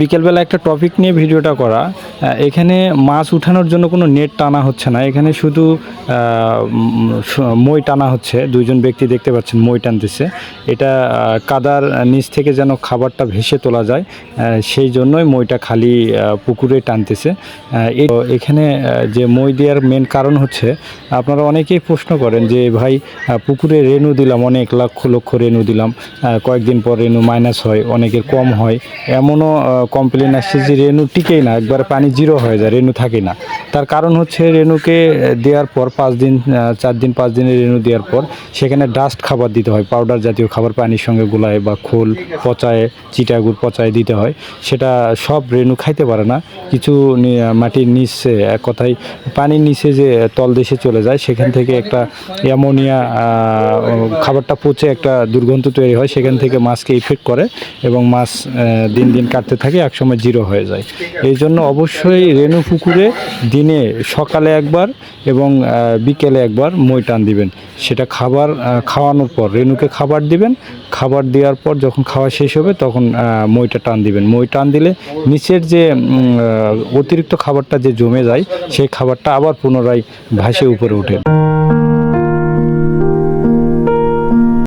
বিকেলবেলা একটা টপিক নিয়ে ভিডিওটা করা। এখানে মাছ উঠানোর জন্য কোনো নেট টানা হচ্ছে না। এখানে শুধু মই টানা হচ্ছে। দুইজন ব্যক্তি দেখতে পাচ্ছেন, মই টানতেছে। এটা কাদার নিচ থেকে যেন খাবারটা ভেসে তোলা যায় সেই জন্যই মইটা খালি পুকুরে টানতেছে। এখানে যে মই দেওয়ার মেন কারণ হচ্ছে, আপনারা অনেকেই প্রশ্ন করেন যে, ভাই পুকুরে রেনু দিলাম, অনেক লক্ষ লক্ষ রেনু দিলাম কয়েকদিন পর রেনু মাইনাস হয়, অনেকের কম হয়। এমনও কমপ্লেন আসছে যে রেনু টিকেই না একবার পানি জিরো হয়ে যায় রেনু থাকে না তার কারণ হচ্ছে রেনুকে দেওয়ার পর পাঁচ দিন চার দিন, পাঁচ দিনের রেনু দেওয়ার পর সেখানে ডাস্ট খাবার দিতে হয় পাউডার জাতীয় খাবার পানির সঙ্গে গোলায় বা খোল পচায়, চিটাগুড় পচায় দিতে হয়। সেটা সব রেনু খাইতে পারে না। কিছু মাটির নিচে, এক কথায় পানির নিচে যে তলদেশে চলে যায়, সেখান থেকে একটা অ্যামোনিয়া খাবারটা পচে একটা দুর্গন্ধ তৈরি হয়, সেখান থেকে মাছকে ইফেক্ট করে এবং মাছ দিন দিন কাটতে থাকে, একসময় জিরো হয়ে যায়। এই জন্য অবশ্যই রেনু পুকুরে দিনে সকালে একবার এবং বিকেলে একবার মই টান দিবেন। সেটা খাবার খাওয়ানোর পর রেনুকে খাবার দিবেন। খাবার দেওয়ার পর যখন খাওয়া শেষ হবে তখন মইটা টান দিবেন। মই টান দিলে নিচের যে অতিরিক্ত খাবারটা যে জমে যায়, সেই খাবারটা আবার পুনরায় ভাসে উপরে ওঠে